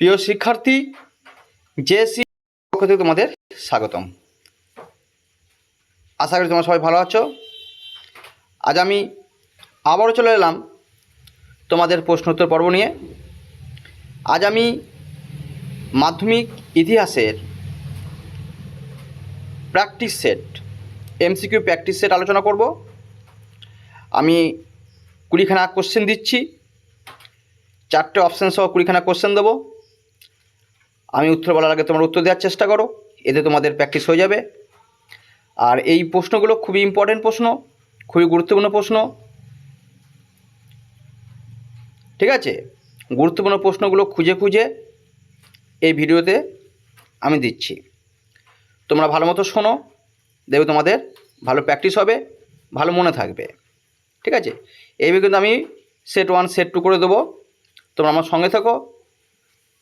প্রিয় শিক্ষার্থী জেএসসি পক্ষ থেকে তোমাদের স্বাগতম। আশা করি তোমরা সবাই ভালো আছো। আজ আমি আবারও চলে এলাম তোমাদের প্রশ্নোত্তর পর্ব নিয়ে। আজ আমি মাধ্যমিক ইতিহাসের practice set, MCQ practice set আলোচনা করব। আমি কুড়িখানা কোশ্চেন দিচ্ছি, চারটে অপশান সহ কুড়িখানা কোশ্চেন দেবো। আমি উত্তর বলার আগে তোমার উত্তর দেওয়ার চেষ্টা করো, এতে তোমাদের প্র্যাকটিস হয়ে যাবে। আর এই প্রশ্নগুলো খুবই ইম্পর্টেন্ট প্রশ্ন, খুবই গুরুত্বপূর্ণ প্রশ্ন। ঠিক আছে? গুরুত্বপূর্ণ প্রশ্নগুলো খুঁজে খুঁজে এই ভিডিওতে আমি দিচ্ছি। তোমরা ভালো মতো শোনো, দেখবে তোমাদের ভালো প্র্যাকটিস হবে, ভালো মনে থাকবে। ঠিক আছে? এইভাবে কিন্তু আমি সেট ওয়ান সেট টু করে দেবো। তোমরা আমার সঙ্গে থাকো।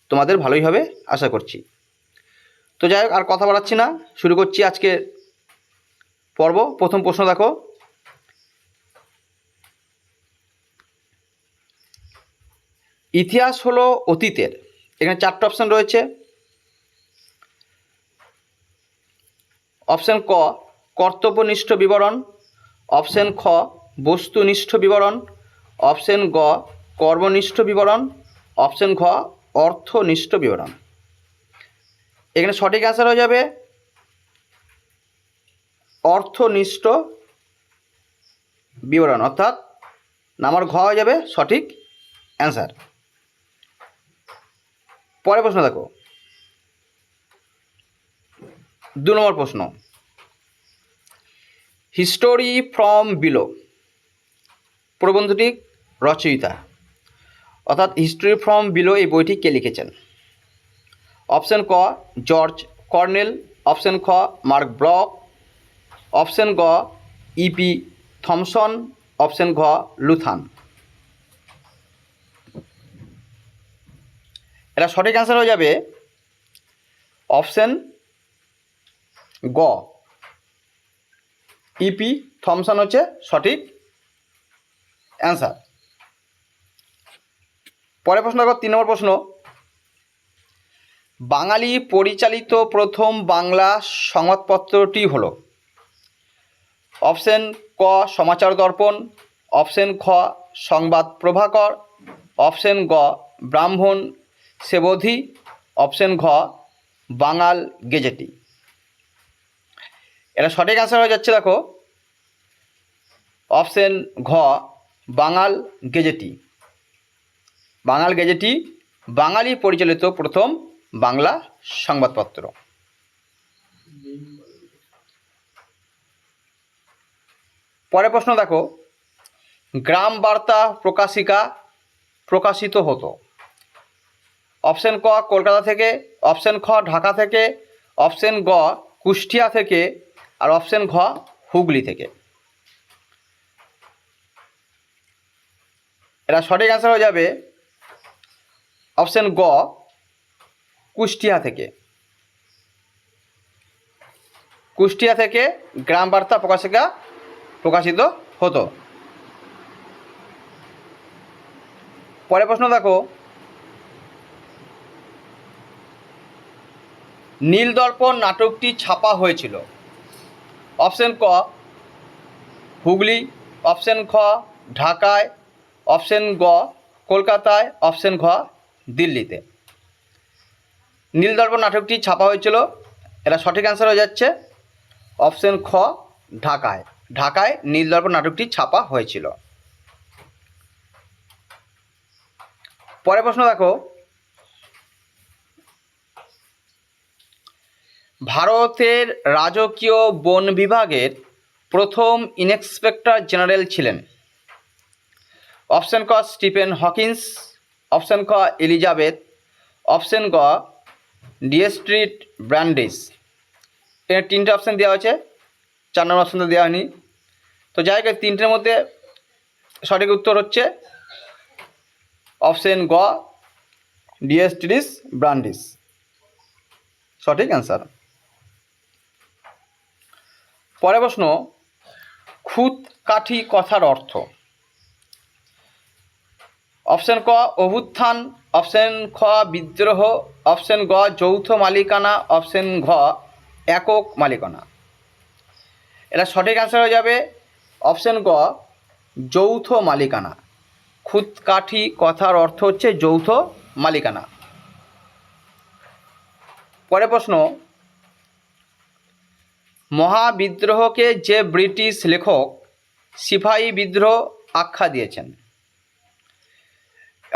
তোমাদের ভালোই হবে, আশা করছি। তো যাই হোক, আর কথা বাড়াচ্ছি না, শুরু করছি আজকে পর্ব। প্রথম প্রশ্ন দেখো। ইতিহাস হলো অতীতের। এখানে চারটে অপশান রয়েছে। অপশান ক, কর্তব্যনিষ্ঠ বিবরণ। অপশান খ, বস্তুনিষ্ঠ বিবরণ। অপশান গ, কর্মনিষ্ঠ বিবরণ। অপশান ঘ অর্থনিষ্ঠ বিবরণ। এখানে সঠিক অ্যান্সার হয়ে যাবে অর্থনিষ্ঠ বিবরণ, অর্থাৎ নাম্বার ঘ হয়ে যাবে সঠিক অ্যান্সার পরের প্রশ্ন দেখো। দু নম্বর প্রশ্ন। হিস্টোরি ফ্রম বিলো প্রবন্ধটি রচয়িতা। অর্থাৎ হিস্ট্রি ফ্রম বিলো এই বইটি কে লিখেছেন? অপশন ক জর্জ কর্নেল অপশন খ মার্ক ব্লক অপশন গ ইপি থমসন অপশন ঘ লুথান এটা সঠিক অ্যান্সার হয়ে যাবে অপশন গ। ইপি থমসন হচ্ছে সঠিক অ্যান্সার পরের প্রশ্ন দেখো, তিন নম্বর প্রশ্ন। বাঙালি পরিচালিত প্রথম বাংলা সংবাদপত্রটি হল অপশন ক, সমাচার দর্পণ, অপশন খ, সংবাদ প্রভাকর, অপশন গ, ব্রাহ্মণ সেবধি, অপশন ঘ, বাঙাল গেজেটি এটা সঠিক অ্যান্সার হয়ে যাচ্ছে দেখো। অপশন ঘ, বাঙাল গেজেটি বাঙাল গেজেটি বাঙালি পরিচালিত প্রথম বাংলা সংবাদপত্র। পরের প্রশ্ন দেখো, গ্রাম বার্তা প্রকাশিকা প্রকাশিত হতো। অপশন ক কলকাতা থেকে, অপশন খ ঢাকা থেকে, অপশন গ কুষ্টিয়া থেকে, আর অপশন ঘ হুগলি থেকে। এটা সঠিক অ্যান্সার হয়ে যাবে অপশন গ, কুষ্টিয়া থেকে। কুষ্টিয়া থেকে গ্রাম বার্তা প্রকাশিকা প্রকাশিত হতো। পরের প্রশ্ন দেখো। নীলদর্পণ নাটকটি ছাপা হয়েছিল। অপশন ক, হুগলি। অপশন খ, ঢাকায়। অপশন গ, কলকাতায়। অপশন ঘ দিল্লিতে। নীলদর্পণ নাটকটি ছাপা হয়েছিল। এটা সঠিক অ্যান্সার হয়ে যাচ্ছে অপশন খ, ঢাকায়। ঢাকায় নীলদর্পণ নাটকটি ছাপা হয়েছিল। পরের প্রশ্ন দেখো। ভারতের রাজকীয় বন বিভাগের প্রথম ইন্সপেক্টর জেনারেল ছিলেন। অপশন ক, স্টিফেন হকিন্স। অপশন ক, এলিজাবেথ। অপশন গ ডিএস্ট্রিট ব্র্যান্ডিস। এখানে তিনটে অপশান দেওয়া হয়েছে, চার নম্বর অপশানটা দেওয়া হয়নি। তো যাই হোক তিনটের মধ্যে সঠিক উত্তর হচ্ছে অপশন গ ডিএস্ট্রিস ব্র্যান্ডিস। সঠিক অ্যান্সার। পরের প্রশ্ন খুদ কাঠি কথার অর্থ। অপশন ক, অভ্যুত্থান। অপশন খ, বিদ্রোহ। অপশন গ, যৌথ মালিকানা। অপশন ঘ, একক মালিকানা। এটা সঠিক অ্যান্সার হয়ে যাবে। অপশন গ, যৌথ মালিকানা। খুদকাঠি কথার অর্থ হচ্ছে যৌথ মালিকানা। পরে প্রশ্ন, মহাবিদ্রোহকে যে ব্রিটিশ লেখক সিপাহী বিদ্রোহ আখ্যা দিয়েছেন।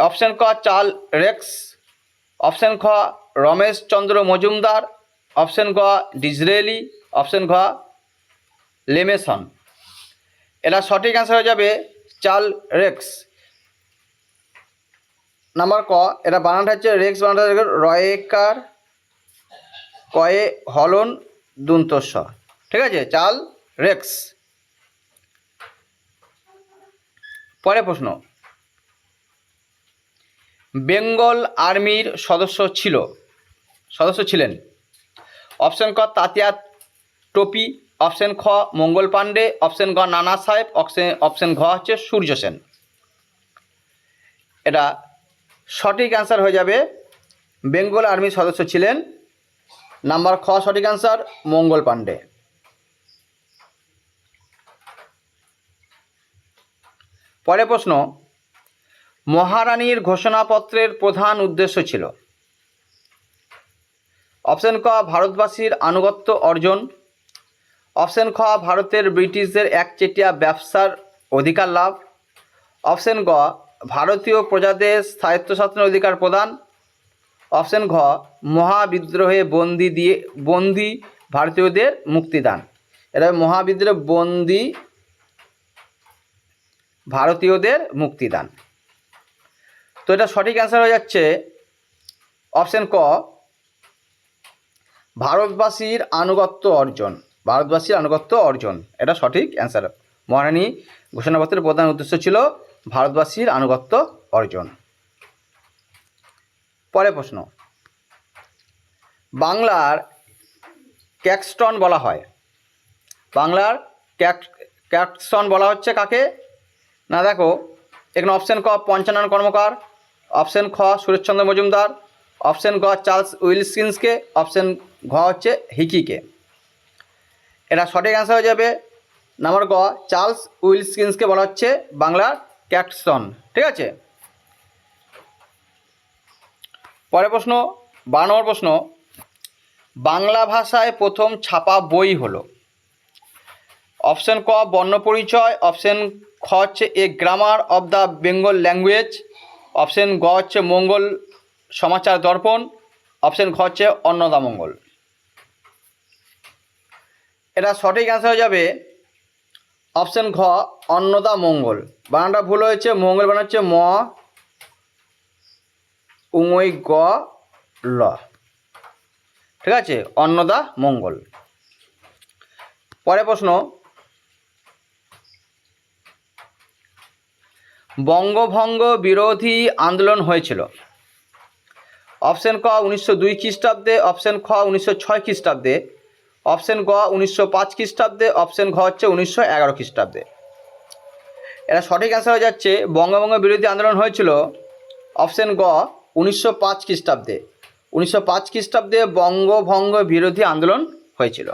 অপশন ক চার্ল রেক্স। অপশন খ, রমেশ চন্দ্র মজুমদার। অপশন গ, ডিজরেলি। অপশন ঘ লেমেসন এটা সঠিক অ্যান্সার হয়ে যাবে চার্ল রেক্স। নাম্বার ক, এটা বানানটা হচ্ছে রেক্স বানানটা রয়েকার, কয়ে, হলন, দুন্তস্ব। ঠিক আছে? চাল রেক্স। পরে প্রশ্ন। বেঙ্গল আর্মির সদস্য ছিল। সদস্য ছিলেন। অপশন ক, তাতিয়া টোপি, অপশন খ, মঙ্গল পাণ্ডে, অপশন গ, নানা সাহেব, অপশন অপশন ঘ হচ্ছে সূর্য সেন। এটা সঠিক অ্যান্সার হয়ে যাবে। বেঙ্গল আর্মির সদস্য ছিলেন। নাম্বার খ, সঠিক অ্যান্সার মঙ্গল পাণ্ডে। পরে প্রশ্ন মহারানীর ঘোষণাপত্রের প্রধান উদ্দেশ্য ছিল। অপশন ক, ভারতবাসীর আনুগত্য অর্জন। অপশন খ, ভারতের ব্রিটিশদের একচেটিয়া ব্যবসার অধিকার লাভ। অপশন গ, ভারতীয় প্রজাদের স্বায়ত্তশাসনের অধিকার প্রদান। অপশন ঘ, মহাবিদ্রোহে বন্দি দিয়ে, বন্দি ভারতীয়দের মুক্তিদান। এটা মহাবিদ্রোহ বন্দি ভারতীয়দের মুক্তিদান। তো এটা সঠিক অ্যান্সার হয়ে যাচ্ছে অপশন ক, ভারতবাসীর আনুগত্য অর্জন। ভারতবাসীর আনুগত্য অর্জন। এটা সঠিক অ্যান্সার মহারানী, ঘোষণাপত্রের প্রধান উদ্দেশ্য ছিল ভারতবাসীর আনুগত্য অর্জন। পরে প্রশ্ন, বাংলার ক্যাক্সটন বলা হয়। বাংলার ক্যাক, ক্যাক্সটন বলা হচ্ছে কাকে? না দেখো, এখানে অপশন ক, পঞ্চানন কর্মকার। অপশন খ, সুরেশচন্দ্র মজুমদার। অপশন গ, চার্লস উইলসকিন্সকে অপশন ঘ হচ্ছে হিকিকে। এটা সঠিক অ্যান্সার হয়ে যাবে। নাম্বার গ, চার্লস উইলসকিন্সকে বলা হচ্ছে বাংলার ক্যাক্সটন ঠিক আছে? পরের প্রশ্ন, বারো নম্বর প্রশ্ন। বাংলা ভাষায় প্রথম ছাপা বই হলো। অপশন ক বর্ণপরিচয় অপশন খ হচ্ছে a grammar of the Bengal language option গ হচ্ছে মঙ্গল সমাচার দর্পণ, অপশন খ হচ্ছে অন্নদা মঙ্গল। এটা সঠিক অ্যান্সার হয়ে যাবে অপশন ঘ, অন্নদা মঙ্গল। বানানটা ভুল হয়েছে, মঙ্গল বানান হচ্ছে ম উমই গ, ল। ঠিক আছে? অন্নদা মঙ্গল। পরে প্রশ্ন বঙ্গভঙ্গ বিরোধী আন্দোলন হয়েছিল। অপশন ক উনিশশো দুই খ্রিস্টাব্দে, অপশন খ উনিশশো ছয় খ্রিস্টাব্দে, অপশন গ উনিশশো পাঁচ খ্রিস্টাব্দে, অপশন ঘ হচ্ছে উনিশশো এগারো খ্রিস্টাব্দে। এটা সঠিক অ্যান্সার হয়ে যাচ্ছে, বঙ্গভঙ্গ বিরোধী আন্দোলন হয়েছিল অপশন গ উনিশশো পাঁচ খ্রিস্টাব্দে। উনিশশো পাঁচ খ্রিস্টাব্দে বঙ্গভঙ্গ বিরোধী আন্দোলন হয়েছিল।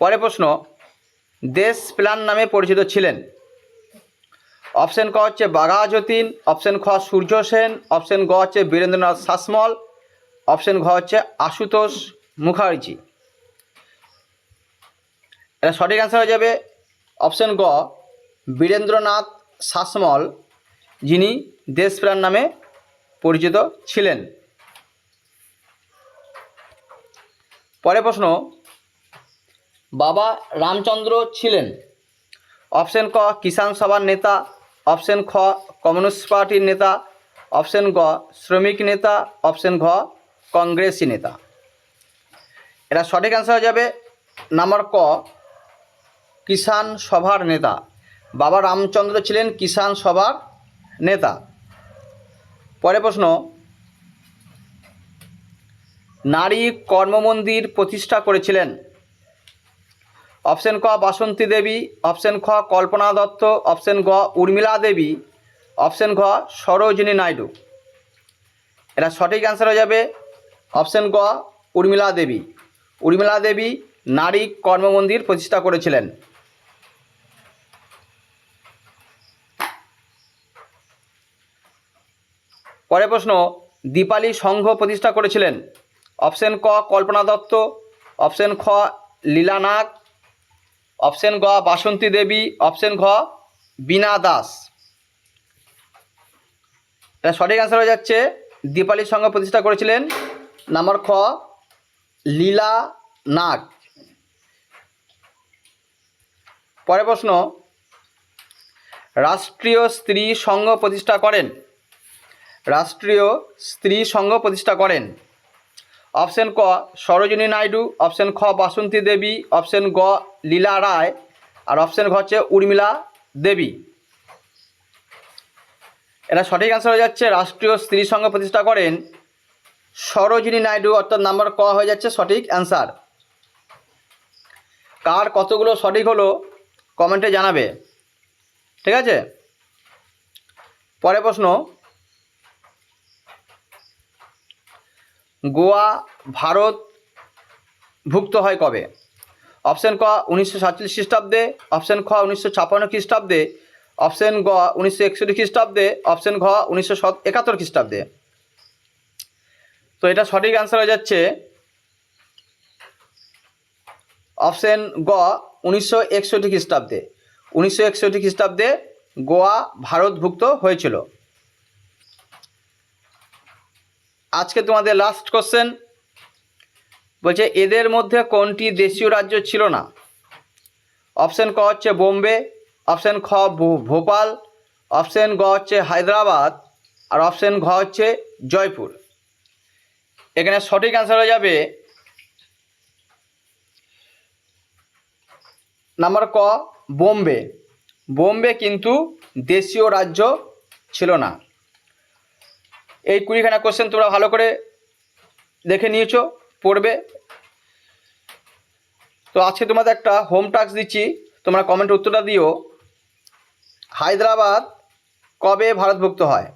পরে প্রশ্ন দেশ প্ল্যান নামে পরিচিত ছিলেন। অপশন ক হচ্ছে বাঘা যতীন, অপশন খ সূর্য সেন, অপশন গ হচ্ছে বীরেন্দ্রনাথ শাসমল, অপশন ঘ হচ্ছে আশুতোষ মুখার্জি। এটা সঠিক অ্যান্সার হয়ে যাবে। অপশন গ, বীরেন্দ্রনাথ শাসমল, যিনি দেশ দেশপ্রাণ নামে পরিচিত ছিলেন। পরে প্রশ্ন বাবা রামচন্দ্র ছিলেন। অপশন ক, কিষাণ সভার নেতা। অপশন খ, কমিউনিস্ট পার্টির নেতা। অপশন গ, শ্রমিক নেতা। অপশন ঘ, কংগ্রেসি নেতা। এটা সঠিক অ্যান্সার হয়ে যাবে। নাম্বার ক, কিষাণ সভার নেতা। বাবা রামচন্দ্র ছিলেন কিষাণ সভার নেতা। পরে প্রশ্ন, নারী কর্মমন্দির প্রতিষ্ঠা করেছিলেন। অপশন ক বাসন্তী দেবী, অপশন খ কল্পনা দত্ত, অপশন গ উর্মিলা দেবী, অপশন ঘ সরোজিনী নাইডু। এটা সঠিক অ্যান্সার হয়ে যাবে অপশন গ উর্মিলা দেবী। উর্মিলা দেবী নারী কর্মমন্দির প্রতিষ্ঠা করেছিলেন। পরের প্রশ্ন, দীপালি সংঘ প্রতিষ্ঠা করেছিলেন। অপশন ক কল্পনা দত্ত, অপশন খ লীলা নাগ অপশন গ, বাসন্তী দেবী, অপশন ঘ, বীণা দাস। সঠিক অ্যান্সার হয়ে যাচ্ছে। দীপালি সংঘ প্রতিষ্ঠা করেছিলেন নাম্বার খ, লীলা নাগ। পরের প্রশ্ন, রাষ্ট্রীয় স্ত্রী সংঘ প্রতিষ্ঠা করেন? রাষ্ট্রীয় স্ত্রী সংঘ প্রতিষ্ঠা করেন। অপশন ক, সরোজিনী নাইডু। অপশন খ, বাসন্তী দেবী। অপশন গ, লীলা রায়। আর অপশন ঘ হচ্ছে উর্মিলা দেবী। এটা সঠিক অ্যান্সার হয়ে যাচ্ছে, রাষ্ট্রীয় স্ত্রী সংঘ প্রতিষ্ঠা করেন। সরোজিনী নাইডু, অর্থাৎ নাম্বার ক হয়ে যাচ্ছে সঠিক অ্যান্সার কার কতগুলো সঠিক হলো কমেন্টে জানাবে। ঠিক আছে? পরের প্রশ্ন গোয়া, ভারত ভুক্ত হয় কবে? অপশান ক উনিশশো সাতচল্লিশ খ্রিস্টাব্দে, অপশান খ উনিশশো ছাপান্ন খ্রিস্টাব্দে, অপশান গ উনিশশো একষট্টি খ্রিস্টাব্দে, অপশান ঘ উনিশশো একাত্তর খ্রিস্টাব্দে। তো এটা সঠিক অ্যান্সার হয়ে যাচ্ছে। অপশন গ উনিশশো একষট্টি খ্রিস্টাব্দে। উনিশশো একষট্টি খ্রিস্টাব্দে গোয়া ভারতভুক্ত হয়েছিল। আজকে তোমাদের লাস্ট কোশ্চেন বলছে, এদের মধ্যে কোনটি দেশীয় রাজ্য ছিল না? অপশন ক হচ্ছে বোম্বে অপশন খ ভোপাল অপশন গ হচ্ছে হায়দ্রাবাদ, আর অপশন ঘ হচ্ছে জয়পুর। এখানে সঠিক অ্যান্সার হয়ে যাবে নাম্বার ক, বোম্বে। বোম্বে কিন্তু দেশীয় রাজ্য ছিল না। এই কুড়িখানা কোশ্চেন তোমরা ভালো করে দেখে নিয়েছো, পড়বে। তো আজকে তোমাদের একটা হোম টাস্ক দিচ্ছি। তোমরা কমেন্টে উত্তরটা দিও। হায়দ্রাবাদ কবে ভারতভুক্ত হয়?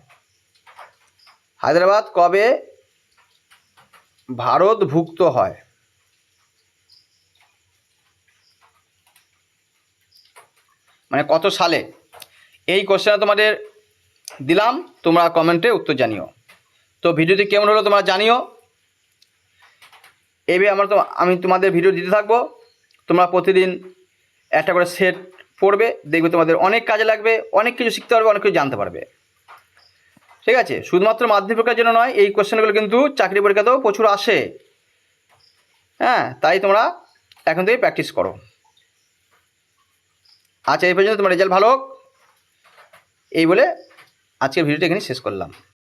হায়দ্রাবাদ কবে ভারতভুক্ত হয়? মানে কত সালে? এই কোশ্চেনটা তোমাদের দিলাম, তোমরা কমেন্টে উত্তর জানিও। তো ভিডিওটি কেমন হলো তোমরা জানিও। এবার আমরা তো আমি তোমাদের ভিডিও দিতে থাকব। তোমরা প্রতিদিন একটা করে সেট পড়বে, দেখবে তোমাদের অনেক কাজে লাগবে, অনেক কিছু শিখতে পারবে, অনেক কিছু জানতে পারবে। ঠিক আছে? শুধুমাত্র মাধ্যমিক পরীক্ষার জন্য নয়, এই কোশ্চেনগুলো কিন্তু চাকরি পরীক্ষাতেও প্রচুর আসে। হ্যাঁ তাই তোমরা এখন থেকে প্র্যাকটিস করো। আচ্ছা এই পর্যন্ত তোমার রেজাল্ট ভালো এই বলে আজকের ভিডিওটা এখানে শেষ করলাম।